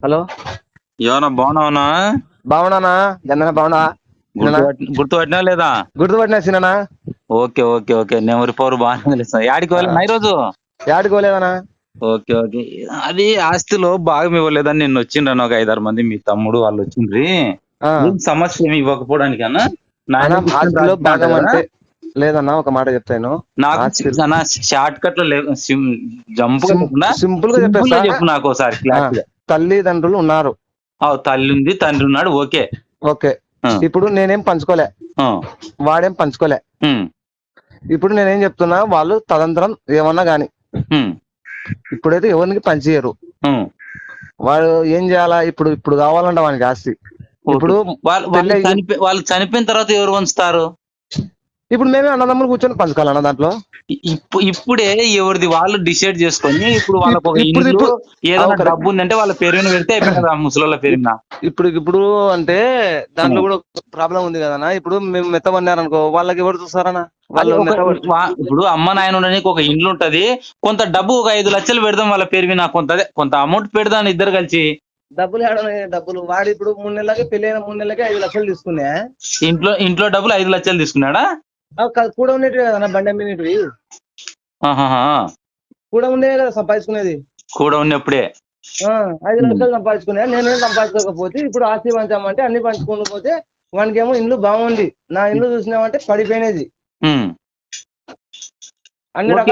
Hello? ఏమన్నా బాగున్నావునా? బాగున్నానా? జందన బాగున్నా గుర్తుపట్టి- గుర్తుపట్టినా లేదా? గుర్తుపట్టినా సినా ఓకే ఓకే ఓకే. నెమరి పవర్ బాగానే తెలుసు. యాడికి వెళ్ళినా ఈరోజు యాడుకోలేదనా ఓకే ఓకే. అది ఆస్తిలో భాగం ఇవ్వలేదని నిన్న వచ్చిండ్రన్న ఒక ఐదారు మంది మీ తమ్ముడు వాళ్ళు వచ్చిండ్రి. సమస్య ఏమి ఇవ్వకపోవడానికి అన్న? అన్నా, ఆస్తిలో భాగం అంటే లేదన్నా ఒక మాట చెప్తాను నాకు షార్ట్ కట్లో జంప్ సింపుల్గా చెప్పు నాకు ఒకసారి క్లారిటీగా. తల్లిదండ్రులు ఉన్నారు. ఆ, తల్లి ఉంది తండ్రి ఉన్నాడు ఓకే. ఓకే. ఇప్పుడు నేనేం పంచుకోలే. వాడేం పంచుకోలే. ఇప్పుడు నేనేం చెప్తున్నా వాళ్ళు తదంతరం ఏమన్నా గాని ఇప్పుడైతే ఎవరికి పంచియరు. వాడు ఏం చేయాలా? ఇప్పుడు ఇప్పుడు కావాలంట వానికి ఆస్తి. ఇప్పుడు వాళ్ళు చనిపోయిన తర్వాత ఎవరు వంచుతారు ఇప్పుడు మేమే అన్నదమ్ములు కూర్చొని పంచుకోవాలన్న దాంట్లో. ఇప్పు- ఇప్పుడే ఎవరిది వాళ్ళు డిసైడ్ చేసుకొని ఇప్పుడు వాళ్ళకు ఒక ఇప్పుడు- ఇల్లు ఇప్పుడు- ఏదైనా. డబ్బు ఉందంటే వాళ్ళ పేరు మీద పెడితే అయిపోయింది కదా ముసలోళ్ళ పేరు మీద. ఇప్పుడు ఇప్పుడు అంటే దాంట్లో. కూడా ప్రాబ్లం ఉంది కదనా ఇప్పుడు మేము మెత్తమన్నారు అనుకో వాళ్ళకి ఎవరు చూస్తారనా వాళ్ళు ఇప్పుడు అమ్మ నాయన ఉండడానికి ఒక ఇండ్లు ఉంటది. కొంత డబ్బు ఒక ఐదు లక్షలు పెడదాం వాళ్ళ పేరు మీద. కొంత అదే కొంత అమౌంట్ పెడదాం ఇద్దరు కలిసి. డబ్బులు ఏడనే డబ్బులు. వాడు ఇప్పుడు మూడు నెలలకి పెళ్ళి అయిన మూడు నెలలకి ఐదు లక్షలు తీసుకునే ఇంట్లో ఇంట్లో డబ్బులు ఐదు లక్షలు తీసుకున్నాడా? కూడా ఉండేటివి కదన్నా బండి అమ్మినటివి ఆహాహా. కూడా ఉండే కదా సంపాదించుకునేది? కూడా ఉన్నప్పుడే. ఐదు లక్షలు సంపాదించుకునే నేనేం సంపాదించకపోతే ఇప్పుడు ఆస్తి పంచామంటే అన్ని పంచుకొని పోతే వానికేమో ఇల్లు బాగుంది. నా ఇల్లు చూసినామంటే పడిపోయినది.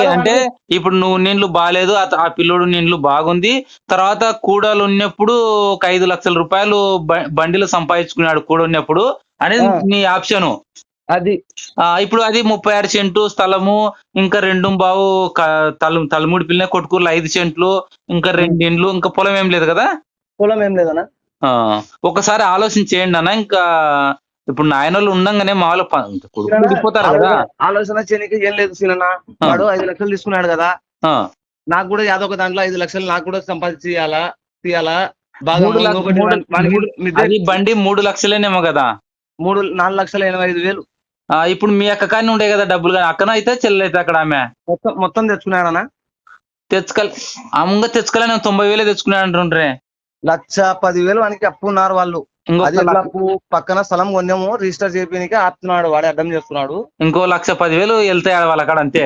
అంటే ఇప్పుడు నువ్వు నీళ్ళు బాగాలేదు ఆ- పిల్లోడు నీళ్ళు బాగుంది. తర్వాత కూడలు ఉన్నప్పుడు ఒక ఐదు లక్షల రూపాయలు బండిలో సంపాదించుకున్నాడు కూడా ఉన్నప్పుడు అనేది. నీ ఆప్షన్. అది ఇప్పుడు అది ముప్పై ఆరు సెంటు స్థలము ఇంకా రెండు బావు తల తలముడి పిల్లనే కొట్టుకూరులో ఐదు సెంట్లు ఇంకా రెండు ఇండ్లు ఇంకా పొలం ఏం లేదు కదా? పొలం ఏం లేదన్నా. ఒకసారి ఆలోచన చేయండి అన్న ఇంకా ఇప్పుడు నాయనోళ్ళు ఉండంగానే మామూలు కొడుకు విడిపోతారు కదా? ఆలోచన- చేయడానికి ఏం లేదు సీనన్న. వాడు ఐదు లక్షలు తీసుకున్నాడు కదా. నాకు కూడా యాదో ఒక దాంట్లో ఐదు లక్షలు నాకు కూడా సంపాదించి ఇయ్యాలా తీయాలా? బాగా బండి మూడు లక్షలేనేమో కదా? మూడు నాలుగు లక్షల ఎనభై ఐదు వేలు. ఇప్పుడు మీ అక్క కానీ ఉండే కదా డబ్బులు కానీ అక్కన అయితే చెల్లెలైతే అక్కడ ఆమె. మొత్తం మొత్తం తెచ్చుకున్నాడనా? తెచ్చుకల్ అమ్మ తెచ్చుకోలే నేను తొంభై వేలే తెచ్చుకున్నాను అంటుండ్రే. లక్ష పదివేలు వానికి అప్పు ఉన్నారు వాళ్ళు. ఇంకో అది ఎట్లా అప్పు పక్కన స్థలం కొన్నాము రిజిస్టర్ చేయడానికి ఆపుతున్నాడు వాడే అడ్డం చేస్తున్నాడు. ఇంకో లక్ష పదివేలు వెళ్తాయి వాళ్ళ కాడ అంతే.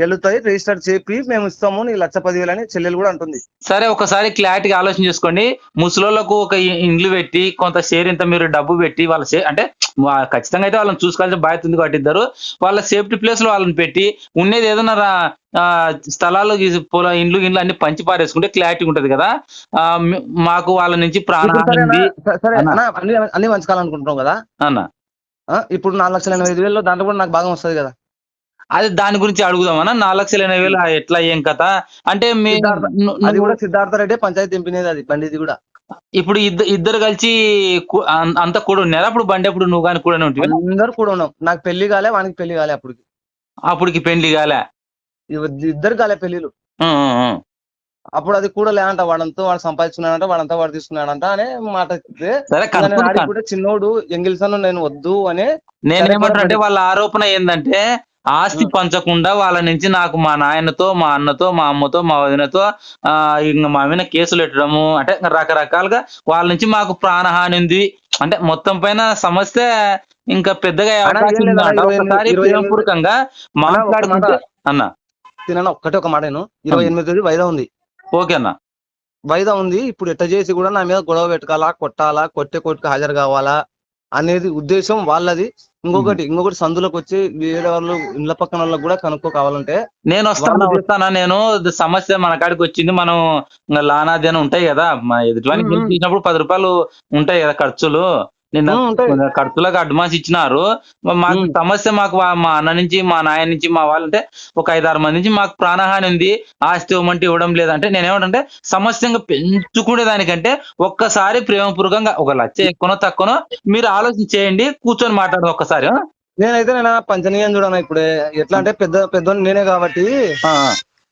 వెళ్తాయి రిజిస్టర్ చేపి మేము ఇస్తాము నీ లక్ష పదివేలు అని చెల్లెలు కూడా అంటుంది. సరే ఒకసారి క్లారిటీగా ఆలోచన చేసుకోండి. ముసలోళ్ళకు ఒక ఇండ్లు పెట్టి కొంత షేర్ ఇంత మీరు డబ్బు పెట్టి వాళ్ళ షేర్ అంటే ఖచ్చితంగా అయితే వాళ్ళని చూసుకోవాల్సిన బాధ్యత ఉంది కాబట్టి ఇద్దరు. వాళ్ళ సేఫ్టీ ప్లేస్లో వాళ్ళని పెట్టి ఉండేది ఏదైనా స్థలాలు పొల ఇండ్లు ఇండ్లు అన్ని పంచి పారేసుకుంటే క్లారిటీ ఉంటది కదా. మాకు వాళ్ళ నుంచి ప్రాణహాని అన్న, పంచుకోవాలనుకుంటున్నాం కదా. అన్న. ఇప్పుడు నాలుగు లక్షల ఎనభై ఐదు వేలు దాంట్లో కూడా నాకు భాగం వస్తుంది కదా. అది దాని గురించి అడుగుదామన్నా. నాలుగు లక్షల ఎనభై వేలు ఎట్లా ఏం కథ? అంటే మీ ను- అది కూడా సిద్ధార్థ రెడ్డి పంచాయతీ తెంపినది అది బండిది కూడా. ఇప్పుడు ఇద్దరు ఇద్దరు కలిసి అంతా కూడా ఉన్నారు? అప్పుడు బండి అప్పుడు నువ్వు కానీ కూడా ఉంటుంది అందరు కూడా ఉన్నాం. నాకు పెళ్ళి కాలే వానికి పెళ్ళి కాలే అప్పుడు అప్పటికి పెండ్లి కాలే? ఇద్దరు కాలే పెళ్ళిలు. అప్పుడు అది కూడా లేదంట వాడంతా వాడు సంపాదించుకున్నాడంట వాడంతా వాడు తీసుకున్నాడంట అనే మాట కూడా చిన్నోడు ఎంగిల్సన్ నేను వద్దు అనే నేనేమంటానంటే వాళ్ళ ఆరోపణ ఏంటంటే ఆస్తి పంచకుండా వాళ్ళ నుంచి నాకు మా నాయనతో మా అన్నతో మా అమ్మతో మా వదినతో ఆ ఇంకా మా మీద కేసులు పెట్టడము అంటే రకరకాలుగా వాళ్ళ నుంచి మాకు ప్రాణహాని ఉంది. అంటే మొత్తం పైన సమస్య ఇంకా పెద్దగా ఒకసారి మాట్లాడుకుంటే అన్న. తిన ఒక్కటే ఒక మాట నేను. ఇరవై ఎనిమిది తేదీ వైదా ఉంది. ఓకే అన్న. వైదా ఉంది. ఇప్పుడు ఎట్ట చేసి కూడా నా మీద గొడవ పెట్టుకోవాలా కొట్టాలా కొట్టే కొట్టుకు హాజరు కావాలా అనేది ఉద్దేశం వాళ్ళది. ఇంకొకటి ఇంకొకటి సందులోకి వచ్చి వేరే వాళ్ళు ఇళ్ళ పక్కన వాళ్ళకి కూడా కనుక్కో కావాలంటే నేను వస్తాను వస్తానా. నేను సమస్య మన కాడికి వచ్చింది. మనం లానాది అని ఉంటాయి కదా. మా ఎదుటివానికి తీసినప్పుడు పది రూపాయలు ఉంటాయి కదా ఖర్చులు. నిన్న ఖర్చులకు అడ్వాన్స్ ఇచ్చినారు. మా- మాకు. సమస్య మాకు మా అన్న నుంచి మా నాయన నుంచి మా వాళ్ళు అంటే ఒక ఐదారు మంది నుంచి మాకు ప్రాణహాని ఉంది. ఆస్తి ఇవ్వమంటే ఇవ్వడం లేదంటే నేనేమంటే సమస్య ఇంకా పెంచుకునే దానికంటే ఒక్కసారి ప్రేమపూర్వకంగా ఒక లక్ష ఎక్కువనో తక్కువనో మీరు ఆలోచన చేయండి కూర్చొని మాట్లాడు ఒక్కసారి? నేనైతే నేను పంచనీయం చూడను ఇప్పుడే. ఎట్లా అంటే పెద్ద పెద్ద నేనే కాబట్టి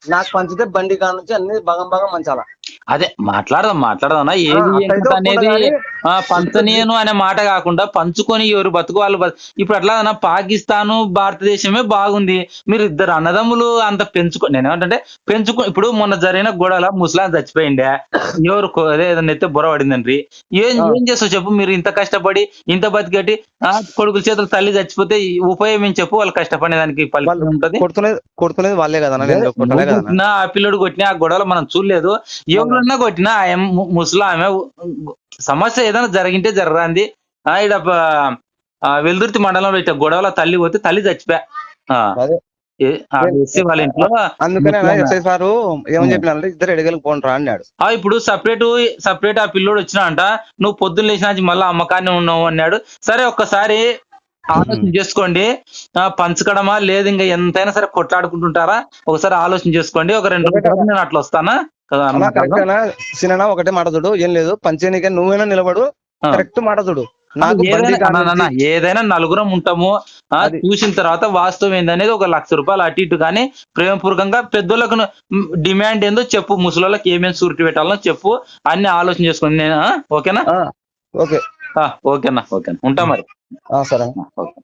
నాకు పంచితే బండి కాడ నుంచి అన్ని భాగం భాగం మంచాల అదే మాట్లాడదాం మాట్లాడదాం అన్న. ఏది అనేది పంచనీయను అనే మాట కాకుండా పంచుకొని ఎవరు బతుకు వాళ్ళు ఇప్పుడు అట్లా పాకిస్తాను భారతదేశమే బాగుంది. మీరు ఇద్దరు అన్నదమ్ములు అంత పెంచుకో నేను ఏమంటే పెంచుకో ఇప్పుడు మొన్న జరిగిన గొడవల ముసలాం చచ్చిపోయిండే. ఎవరు కొ- అదే ఏదైనా ఎత్తే బుర్ర పడిందండి ఏం. ఏం చేస్తావు చెప్పు మీరు ఇంత కష్టపడి ఇంత బతికట్టి ఆ కొడుకుల చేతులు తల్లి చచ్చిపోతే ఉపయోగం ఏం చెప్పు వాళ్ళు కష్టపడే దానికి ఫలితం ఉంటది. కొడుతున్నది వాళ్ళే కదా ఆ పిల్లడు కొట్టినా ఆ గొడవలు మనం చూడలేదు. ఎవరన్నా కొట్టినా ఆ ఎం- ము- ముసలా ఆమె సమస్య ఏదైనా జరిగింటే జరగరాంది ఆ ఇడ వెల్దుర్తి మండలంలో ఇట్లా గొడవల తల్లి పోతే తల్లి చచ్చిపోయా. వాళ్ళ ఇంట్లో అందుకనే ముసలామె. ఎస్ఐ సారు ఏమని ఆ. చెప్పినారంటే ఇద్దరు ఎడగలికి పోండ్రా అన్నాడు. ఆ ఇప్పుడు సపరేట్ సపరేట్ ఆ పిల్లోడు వచ్చినా అంట నువ్వు పొద్దున్న లేచినా మళ్ళీ అమ్మకాన్ని ఉన్నావు అన్నాడు. సరే ఒక్కసారి ఆలోచన చేసుకోండి. పంచకడమా లేదు ఇంకా ఎంతైనా సరే కొట్లాడుకుంటుంటారా? ఒకసారి ఆలోచన చేసుకోండి. ఒక రెండు రోజుల నేను అట్లా వస్తానా? అలా కరెక్ట్ మాట్లాడదాం. అయినా సినిమా ఒకటే మాట చూడు ఏం లేదు పంచేనికే నువ్వైనా నిలబడు. కరెక్ట్ మాట చూడు నాకు ఏదైనా నలుగురం ఉంటాము. చూసిన తర్వాత వాస్తవం ఏందనేది ఒక లక్ష రూపాయలు అటు ఇటు కానీ ప్రేమపూర్వకంగా పెద్దోళ్ళకు డిమాండ్ ఏందో చెప్పు ముసలోళ్ళకి ఏమేమి సూరిటీ పెట్టాలో చెప్పు అన్ని ఆలోచన చేసుకుని నేను ఓకేనా ఓకే ఓకేనా ఓకేనా ఉంటా మరి సరే ఓకే